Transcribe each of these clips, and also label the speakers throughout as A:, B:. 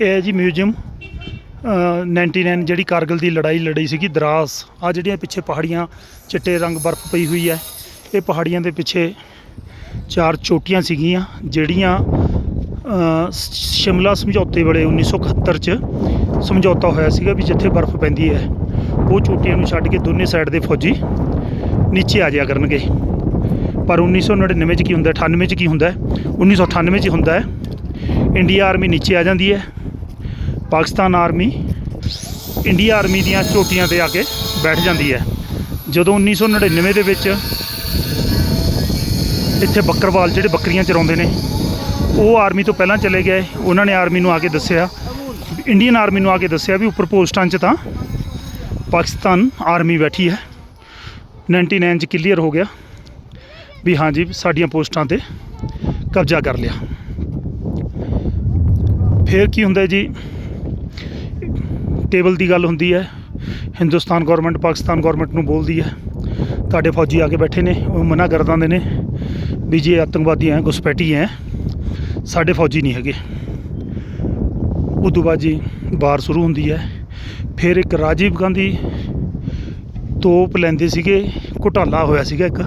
A: ਇਹ ਹੈ ਜੀ ਮਿਊਜ਼ੀਅਮ ਅ, 99 ਜਿਹੜੀ ਕਾਰਗਿਲ ਦੀ ਲੜਾਈ ਲੜੀ ਸੀਗੀ ਦਰਾਸ। ਆ ਜਿਹੜੀਆਂ ਪਿੱਛੇ ਪਹਾੜੀਆਂ ਚਿੱਟੇ ਰੰਗ ਬਰਫ਼ ਪਈ ਹੋਈ ਹੈ ਇਹ ਪਹਾੜੀਆਂ ਦੇ ਪਿੱਛੇ ਚਾਰ ਚੋਟੀਆਂ ਸੀਗੀਆਂ ਜਿਹੜੀਆਂ ਸ਼ਿਮਲਾ ਸਮਝੌਤੇ ਵੇਲੇ 1971 ਚ ਸਮਝੌਤਾ ਹੋਇਆ ਸੀਗਾ ਵੀ ਜਿੱਥੇ ਬਰਫ਼ ਪੈਂਦੀ ਹੈ ਉਹ ਚੋਟੀਆਂ ਨੂੰ ਛੱਡ ਕੇ ਦੋਨੇ ਸਾਈਡ ਦੇ ਫੌਜੀ ਨੀਚੇ ਆ ਜਾਇਆ ਕਰਨਗੇ। ਪਰ 1999 ਚ ਕੀ ਹੁੰਦਾ 98 ਚ ਕੀ ਹੁੰਦਾ ਹੈ? 1998 ਚ ਹੁੰਦਾ ਹੈ। ਇੰਡੀਆ ਆਰਮੀ ਨੀਚੇ ਆ ਜਾਂਦੀ ਹੈ। ਪਾਕਿਸਤਾਨ ਆਰਮੀ, ਇੰਡੀਆ ਆਰਮੀ ਦੀਆਂ ਚੋਟੀਆਂ ਤੇ ਆ ਕੇ ਬੈਠ ਜਾਂਦੀ ਹੈ। ਜਦੋਂ 1999 ਦੇ ਵਿੱਚ ਇੱਥੇ ਬੱਕਰਵਾਲ ਜਿਹੜੇ ਬੱਕਰੀਆਂ ਚਰਾਉਂਦੇ ਨੇ, ਉਹ ਆਰਮੀ ਤੋਂ ਪਹਿਲਾਂ ਚਲੇ ਗਏ। ਉਹਨਾਂ ਨੇ ਆਰਮੀ ਨੂੰ ਆ ਕੇ ਦੱਸਿਆ, ਇੰਡੀਅਨ ਆਰਮੀ ਨੂੰ ਆ ਕੇ ਦੱਸਿਆ ਵੀ ਉੱਪਰ ਪੋਸਟਾਂ 'ਚ ਤਾਂ ਪਾਕਿਸਤਾਨ ਆਰਮੀ ਬੈਠੀ ਹੈ। 99 'ਚ ਕਲੀਅਰ ਹੋ ਗਿਆ ਵੀ ਹਾਂਜੀ ਸਾਡੀਆਂ ਪੋਸਟਾਂ ਤੇ ਕਬਜ਼ਾ ਕਰ ਲਿਆ। ਫਿਰ ਕੀ ਹੁੰਦਾ ਜੀ? ਟੇਬਲ ਦੀ ਗੱਲ ਹੁੰਦੀ ਹੈ। ਹਿੰਦੁਸਤਾਨ ਗਵਰਨਮੈਂਟ ਪਾਕਿਸਤਾਨ ਗਵਰਨਮੈਂਟ ਨੂੰ ਬੋਲਦੀ ਹੈ। ਤੁਹਾਡੇ ਫੌਜੀ ਆ ਕੇ ਬੈਠੇ ਨੇ, ਉਹ ਮਨਾ ਕਰ ਦਿੰਦੇ ਨੇ ਵੀ ਜੇ ਆਤੰਕਵਾਦੀ ਹੈ ਘੁਸਪੈਠੀ ਹੈ ਸਾਡੇ ਫੌਜੀ ਨਹੀਂ ਹੈਗੇ। ਉਦੋਂ ਬਾਅਦ ਜੀ ਵਾਰ ਸ਼ੁਰੂ ਹੁੰਦੀ ਹੈ। ਫਿਰ ਇੱਕ ਰਾਜੀਵ ਗਾਂਧੀ ਤੋਪ ਲੈਂਦੇ ਸੀਗੇ, ਘੁਟਾਲਾ ਹੋਇਆ ਸੀਗਾ ਇੱਕ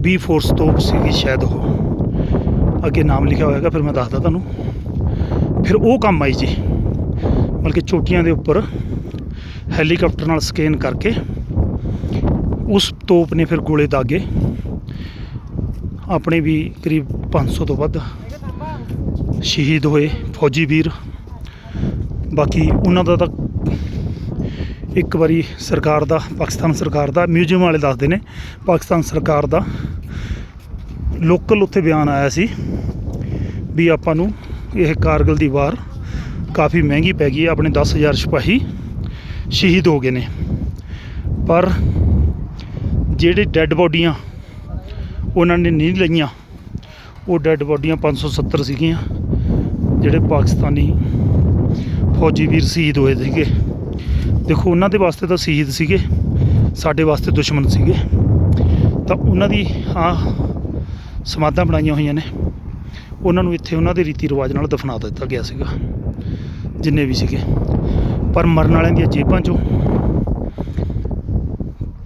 A: ਬੀ ਫੋਰਸ ਤੋਪ ਸੀਗੀ ਸ਼ਾਇਦ ਉਹ। ਅੱਗੇ ਨਾਮ ਲਿਖਿਆ ਹੋਏਗਾ ਫਿਰ ਮੈਂ ਦੱਸਦਾ ਤੁਹਾਨੂੰ। ਫਿਰ ਉਹ ਕੰਮ ਆਈ ਜੀ। ਬਲਕਿ ਚੋਟੀਆਂ ਦੇ ਉੱਪਰ ਹੈਲੀਕਾਪਟਰ ਨਾਲ ਸਕੈਨ ਕਰਕੇ ਉਸ ਤੋਪ ਨੇ ਫਿਰ ਗੋਲੇ ਦਾਗੇ। ਆਪਣੇ ਵੀ ਕਰੀਬ 500 ਤੋਂ ਵੱਧ ਸ਼ਹੀਦ ਹੋਏ ਫੌਜੀ ਵੀਰ। ਬਾਕੀ ਉਹਨਾਂ ਦਾ ਤਾਂ ਇੱਕ ਵਾਰੀ ਸਰਕਾਰ ਦਾ, ਪਾਕਿਸਤਾਨ ਸਰਕਾਰ ਦਾ, ਮਿਊਜ਼ੀਅਮ ਵਾਲੇ ਦੱਸਦੇ ਨੇ, ਪਾਕਿਸਤਾਨ ਸਰਕਾਰ ਦਾ ਲੋਕਲ ਉੱਥੇ ਬਿਆਨ ਆਇਆ ਸੀ ਵੀ ਆਪਾਂ ਨੂੰ ਇਹ ਕਾਰਗਲ ਦੀ ਵਾਰ ਕਾਫੀ ਮਹਿੰਗੀ ਪੈ ਗਈ ਹੈ, ਆਪਣੇ 10000 ਸਿਪਾਹੀ ਸ਼ਹੀਦ ਹੋ ਗਏ ਨੇ। ਪਰ ਜਿਹੜੇ ਡੈੱਡ ਬੋਡੀਆਂ ਉਹਨਾਂ ਨੇ ਨਹੀਂ ਲਈਆਂ, ਉਹ ਡੈੱਡ ਬੋਡੀਆਂ 570 ਸੀਗੀਆਂ, ਜਿਹੜੇ ਪਾਕਿਸਤਾਨੀ ਫੌਜੀ ਵੀਰ ਸ਼ਹੀਦ ਹੋਏ ਸੀਗੇ। ਦੇਖੋ, ਉਹਨਾਂ ਦੇ ਵਾਸਤੇ ਤਾਂ ਸ਼ਹੀਦ ਸੀਗੇ, ਸਾਡੇ ਵਾਸਤੇ ਦੁਸ਼ਮਣ ਸੀਗੇ। ਤਾਂ ਉਹਨਾਂ ਦੀ ਆ ਸਮਾਧਾਂ ਬਣਾਈਆਂ ਹੋਈਆਂ ਨੇ। ਉਹਨਾਂ ਨੂੰ ਇੱਥੇ ਉਹਨਾਂ ਦੇ ਰੀਤੀ ਰਿਵਾਜ ਨਾਲ ਦਫਨਾ ਦਿੱਤਾ ਗਿਆ ਸੀਗਾ। ਜਿੰਨੇ ਵੀ ਸੀਗੇ। ਪਰ ਮਰਨ ਵਾਲਿਆਂ ਦੀਆਂ ਜੇਬਾਂ 'ਚੋਂ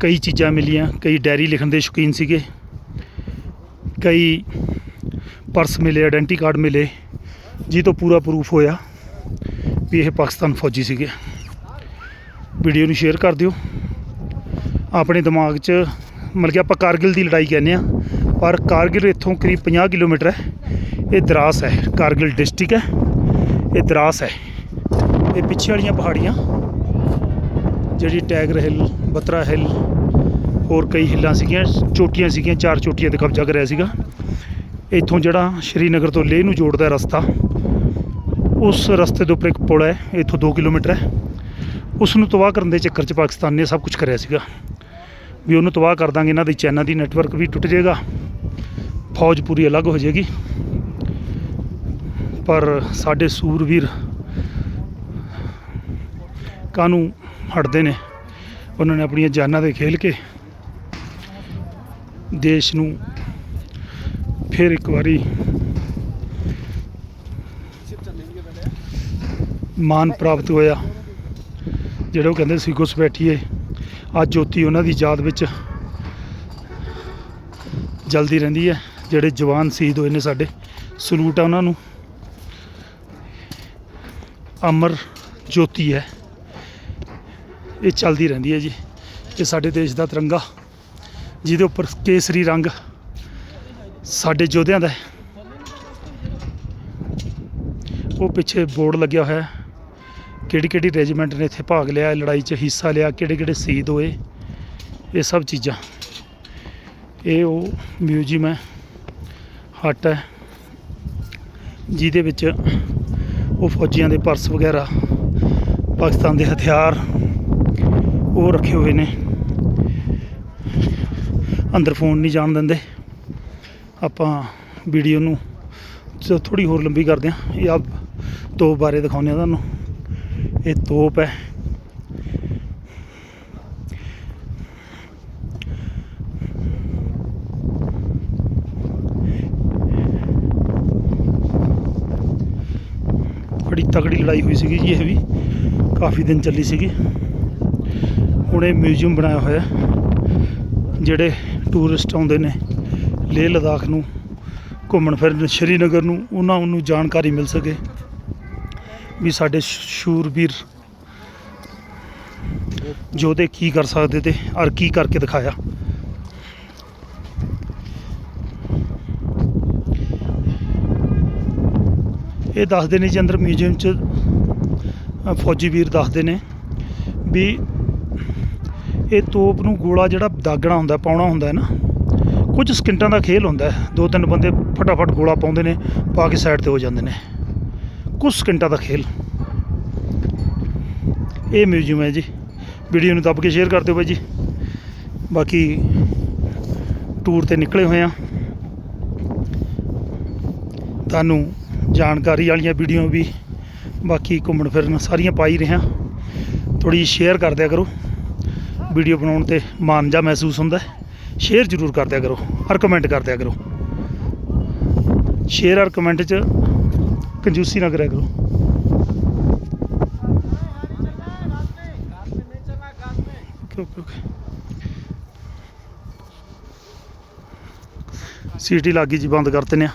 A: ਕਈ ਚੀਜ਼ਾਂ ਮਿਲੀਆਂ। ਕਈ ਡਾਇਰੀ ਲਿਖਣ ਦੇ ਸ਼ੌਕੀਨ ਸੀਗੇ। ਕਈ ਪਰਸ ਮਿਲੇ ਆਇਡੈਂਟੀ ਕਾਰਡ ਮਿਲੇ ਜਿਹ ਤੋਂ ਪੂਰਾ ਪ੍ਰੂਫ ਹੋਇਆ ਵੀ ਇਹ ਪਾਕਿਸਤਾਨ ਫੌਜੀ ਸੀਗੇ। ਵੀਡੀਓ ਨੂੰ ਸ਼ੇਅਰ ਕਰ ਦਿਓ। ਆਪਣੇ ਦਿਮਾਗ 'ਚ ਮਤਲਬ ਕਿ ਆਪਾਂ ਕਾਰਗਿਲ ਦੀ ਲੜਾਈ ਕਹਿੰਦੇ ਆ ਪਰ ਕਾਰਗਿਲ ਇੱਥੋਂ ਕਰੀਬ 50 ਕਿਲੋਮੀਟਰ ਹੈ। ਇਹ ਦਰਾਸ ਹੈ। ਕਾਰਗਿਲ ਡਿਸਟ੍ਰਿਕਟ ਹੈ। ਇਹ ਦਰਾਸ ਹੈ। ਇਹ ਪਿੱਛੇ ਵਾਲੀਆਂ ਪਹਾੜੀਆਂ, ਜਿਹੜੀ ਟੈਗਰ ਹਿੱਲ ਬਤਰਾ ਹਿੱਲ ਹੋਰ ਕਈ ਹਿੱਲਾਂ ਸੀਗੀਆਂ, ਚੋਟੀਆਂ ਸੀਗੀਆਂ, ਚਾਰ ਚੋਟੀਆਂ ਤੇ ਕਬਜ਼ਾ ਕਰਿਆ ਸੀਗਾ। ਇੱਥੋਂ ਜਿਹੜਾ ਸ਼੍ਰੀਨਗਰ ਤੋਂ ਲੇਹ ਨੂੰ ਜੋੜਦਾ ਰਸਤਾ, ਉਸ ਰਸਤੇ ਦੇ ਉੱਪਰ ਇੱਕ ਪੁਲ ਹੈ, ਇੱਥੋਂ 2 ਕਿਲੋਮੀਟਰ ਹੈ। ਉਸ ਨੂੰ ਤਬਾਹ ਕਰਨ ਦੇ ਚੱਕਰ 'ਚ ਪਾਕਿਸਤਾਨ ਨੇ ਸਭ ਕੁਝ ਕਰਿਆ ਸੀਗਾ। ਵੀ ਉਹਨੂੰ ਤਬਾਹ ਕਰ ਦਾਂਗੇ, ਇਹਨਾਂ ਦੀ ਚਾਈਨਾ ਦੀ ਨੈਟਵਰਕ ਵੀ ਟੁੱਟ ਜਾਏਗਾ, ਫੌਜ ਪੂਰੀ ਅਲੱਗ ਹੋ ਜਾਏਗੀ। ਪਰ ਸਾਡੇ ਸੂਰਵੀਰ ਕਾਨੂੰ ਹਟਦੇ ਨੇ। ਉਹਨਾਂ ਨੇ ਆਪਣੀਆਂ ਜਾਨਾਂ ਦੇ ਖੇਲ ਕੇ ਦੇਸ਼ ਨੂੰ ਫਿਰ ਇੱਕ ਵਾਰੀ ਮਾਨ ਪ੍ਰਾਪਤ ਹੋਇਆ। ਜਿਹੜੇ ਉਹ ਕਹਿੰਦੇ ਸੀ ਘੁਸ ਬੈਠੀਏ ਅੱਜ ਜੋਤੀ ਉਹਨਾਂ ਦੀ ਯਾਦ ਵਿੱਚ ਜਲਦੀ ਰਹਿੰਦੀ ਹੈ। ਜਿਹੜੇ ਜਵਾਨ ਸ਼ਹੀਦ ਹੋਏ ਨੇ ਸਾਡੇ, ਸਲੂਟ ਆ ਉਹਨਾਂ ਨੂੰ। ਅਮਰ ਜੋਤੀ ਹੈ। ਇਹ ਚੱਲਦੀ ਰਹਿੰਦੀ ਹੈ ਜੀ ਇਹ ਸਾਡੇ ਦੇਸ਼ ਦਾ ਤਿਰੰਗਾ, ਜਿਹਦੇ ਉੱਪਰ ਕੇਸਰੀ ਰੰਗ ਸਾਡੇ ਯੋਧਿਆਂ ਦਾ ਹੈ। ਉਹ ਪਿੱਛੇ ਬੋਰਡ ਲੱਗਿਆ ਹੋਇਆ ਹੈ। ਕਿਹੜੀ ਕਿਹੜੀ ਰੈਜੀਮੈਂਟ ਨੇ ਇੱਥੇ ਭਾਗ ਲਿਆ, ਲੜਾਈ 'ਚ ਹਿੱਸਾ ਲਿਆ, ਕਿਹੜੇ ਕਿਹੜੇ ਸ਼ਹੀਦ ਹੋਏ, ਇਹ ਸਭ ਚੀਜ਼ਾਂ। ਇਹ ਉਹ ਮਿਊਜ਼ੀਅਮ ਹੈ, ਹੱਟ ਹੈ, ਜਿਹਦੇ ਵਿੱਚ ਉਹ ਫੌਜੀਆਂ ਦੇ ਪਰਸ ਵਗੈਰਾ, ਪਾਕਿਸਤਾਨ ਦੇ ਹਥਿਆਰ ਉਹ ਰੱਖੇ ਹੋਏ ਨੇ। ਅੰਦਰ ਫੋਨ ਨਹੀਂ ਜਾਣ ਦਿੰਦੇ। ਆਪਾਂ ਵੀਡੀਓ ਨੂੰ ਥੋੜੀ ਹੋਰ ਲੰਬੀ ਕਰਦੇ ਹਾਂ। ਇਹ ਆ ਤੋਪ ਬਾਰੇ ਦਿਖਾਉਂਦੇ ਆ ਤੁਹਾਨੂੰ। ਇਹ ਤੋਪ ਹੈ। ਬੜੀ ਤਕੜੀ ਲੜਾਈ ਹੋਈ ਸੀਗੀ ਜੀ ਇਹ ਵੀ। ਕਾਫੀ ਦਿਨ ਚੱਲੀ ਸੀਗੀ। ਹੁਣੇ ਮਿਊਜ਼ੀਅਮ ਬਣਾਇਆ ਹੋਇਆ ਜਿਹੜੇ ਟੂਰਿਸਟ ਆਉਂਦੇ ਨੇ, ਲੇਹ ਲਦਾਖ ਨੂੰ ਘੁੰਮਣ ਫਿਰਨ, ਸ਼੍ਰੀਨਗਰ ਨੂੰ, ਉਹਨਾਂ ਨੂੰ ਜਾਣਕਾਰੀ ਮਿਲ ਸਕੇ ਵੀ ਸਾਡੇ ਸ਼ੂਰਵੀਰ ਸ਼ੂਰਬੀਰ ਯੋਧੇ ਕੀ ਕਰ ਸਕਦੇ ਤੇ ਔਰ ਕੀ ਕਰਕੇ ਦਿਖਾਇਆ। ਇਹ ਦੱਸਦੇ ਨੇ ਜੀ ਅੰਦਰ ਮਿਊਜ਼ੀਅਮ 'ਚ ਫੌਜੀ ਵੀਰ ਦੱਸਦੇ ਨੇ ਵੀ ਇਹ ਤੋਪ ਨੂੰ ਗੋਲਾ ਜਿਹੜਾ ਦਾਗਣਾ ਹੁੰਦਾ, ਪਾਉਣਾ ਹੁੰਦਾ ਹੈ ਨਾ, ਕੁਝ ਸਕਿੰਟਾਂ ਦਾ ਖੇਲ ਹੁੰਦਾ ਦੋ ਤਿੰਨ ਬੰਦੇ ਫਟਾਫਟ ਗੋਲਾ ਪਾਉਂਦੇ ਨੇ, ਪਾ ਕੇ ਸਾਈਡ ਤੇ ਹੋ ਜਾਂਦੇ ਨੇ। ਕੁਝ ਸਕਿੰਟਾਂ ਦਾ ਖੇਲ। ਇਹ ਮਿਊਜ਼ੀਅਮ ਹੈ ਜੀ। ਵੀਡੀਓ ਨੂੰ ਦੱਬ ਕੇ ਸ਼ੇਅਰ ਕਰ ਦਿਓ ਬਾਈ ਜੀ। ਬਾਕੀ ਟੂਰ ਤੇ ਨਿਕਲੇ ਹੋਏ ਆ ਤੁਹਾਨੂੰ ਜਾਣਕਾਰੀ ਵਾਲੀਆਂ ਵੀਡੀਓ ਵੀ ਬਾਕੀ ਘੁੰਮਣ ਫਿਰਨ ਸਾਰੀਆਂ ਪਾਈ ਰਿਹਾ ਥੋੜੀ ਸ਼ੇਅਰ ਕਰ ਦਿਆ ਕਰੋ। ਵੀਡੀਓ ਬਣਾਉਣ ਤੇ ਮਾਣ ਜਾ ਮਹਿਸੂਸ ਹੁੰਦਾ ਸ਼ੇਅਰ ਜ਼ਰੂਰ ਕਰਦਿਆ ਕਰੋ ਔਰ ਕਮੈਂਟ ਕਰਦਿਆ ਕਰੋ। ਸ਼ੇਅਰ ਔਰ ਕਮੈਂਟ 'ਚ ਕੰਜੂਸੀ ਨਾ ਕਰਿਆ ਕਰੋ। ਓਕੇ ਓਕੇ ਓਕੇ ਸੀਟੀ ਲੱਗ ਜੀ, ਬੰਦ ਕਰ ਦਿੰਦੇ ਆ